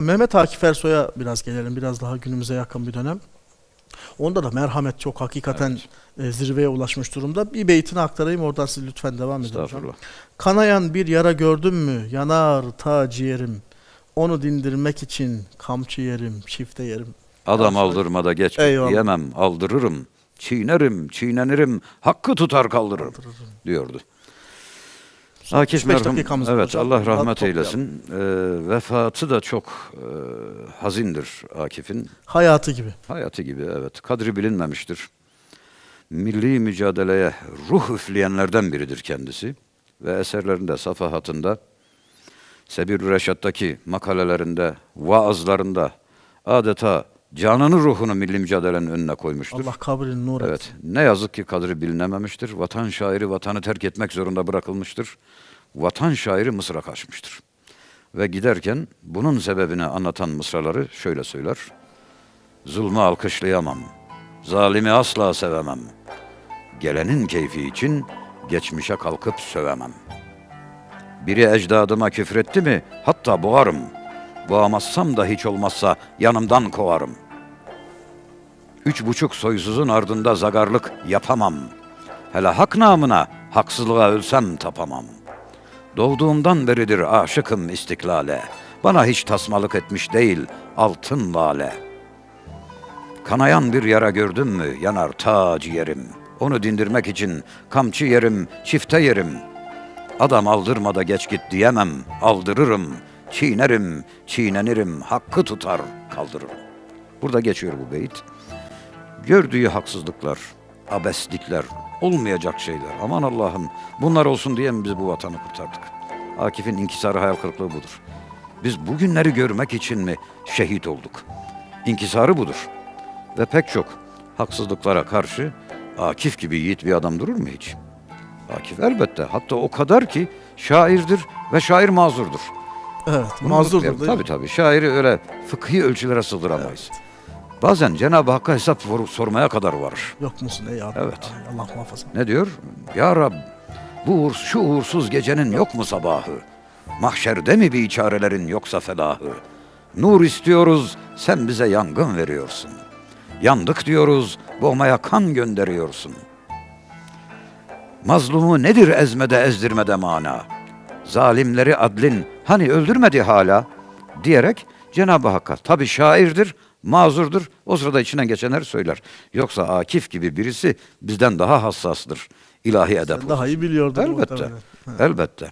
Mehmet Akif Ersoy'a biraz gelelim. Biraz daha günümüze yakın bir dönem. Onda da merhamet çok hakikaten e, zirveye ulaşmış durumda. Bir beytini aktarayım oradan siz lütfen devam edin hocam. Kanayan bir yara gördün mü yanar ta ciğerim. Onu dindirmek için kamçı yerim, çifte yerim. Adam aldırmada geç diyemem, aldırırım. Çiğnerim, çiğnenirim, hakkı tutar kaldırırım diyordu. Akif 35 merhum, evet hocam. Allah rahmet eylesin. Ee, vefatı da çok e, hazindir Akif'in. Hayatı gibi. Hayatı gibi evet. Kadri bilinmemiştir. Milli mücadeleye ruh üfleyenlerden biridir kendisi. Ve eserlerinde, safahatında, Sebir Reşat'taki makalelerinde, vaazlarında adeta canını ruhunu milli mücadelenin önüne koymuştur. Allah kabrini nur etsin. Evet. Ne yazık ki kadri bilinememiştir. Vatan şairi vatanı terk etmek zorunda bırakılmıştır. Vatan şairi Mısır'a kaçmıştır. Ve giderken bunun sebebini anlatan mısraları şöyle söyler. Zulmü alkışlayamam. Zalimi asla sevemem. Gelenin keyfi için geçmişe kalkıp sövemem. Biri ecdadıma küfretti mi hatta boğarım. Boğamazsam da hiç olmazsa yanımdan kovarım.'' Üç buçuk soysuzun ardında zagarlık yapamam. Hele hak namına haksızlığa ölsem tapamam. Doğduğumdan beridir aşıkım istiklale. Bana hiç tasmalık etmiş değil altın lale. Kanayan bir yara gördüm mü yanar ta ciğerim. Onu dindirmek için kamçı yerim, çifte yerim. Adam aldırmada geç git diyemem, aldırırım. Çiğnerim, çiğnenirim, hakkı tutar, kaldırırım. Burada geçiyor bu beyit gördüğü haksızlıklar, abeslikler, olmayacak şeyler. Aman Allah'ım bunlar olsun diye mi biz bu vatanı kurtardık? Akif'in inkisarı hayal kırıklığı budur. Biz bugünleri görmek için mi şehit olduk? İnkisarı budur. Ve pek çok haksızlıklara karşı Akif gibi yiğit bir adam durur mu hiç? Akif elbette. Hatta o kadar ki şairdir ve şair mazurdur. Evet, Bunu mazurdur unutmayalım. değil mi? Tabii tabii. Şairi öyle fıkhi ölçülere sığdıramayız. Bazen Cenab-ı Hakk'a hesap sor- sormaya kadar varır. Yok musun ey abi? Evet. Ay, Allah muhafaza. Ne diyor? Ya Rab, bu uğur, şu uğursuz gecenin yok mu sabahı? Mahşerde mi bir çarelerin yoksa felahı? Nur istiyoruz, sen bize yangın veriyorsun. Yandık diyoruz, boğmaya kan gönderiyorsun. Mazlumu nedir ezmede ezdirmede mana? Zalimleri adlin hani öldürmedi hala? Diyerek Cenab-ı Hakk'a tabi şairdir, mazurdur. O sırada içinden geçenleri söyler. Yoksa Akif gibi birisi bizden daha hassastır. ilahi edep. Sen daha iyi biliyordun. Elbette. Elbette.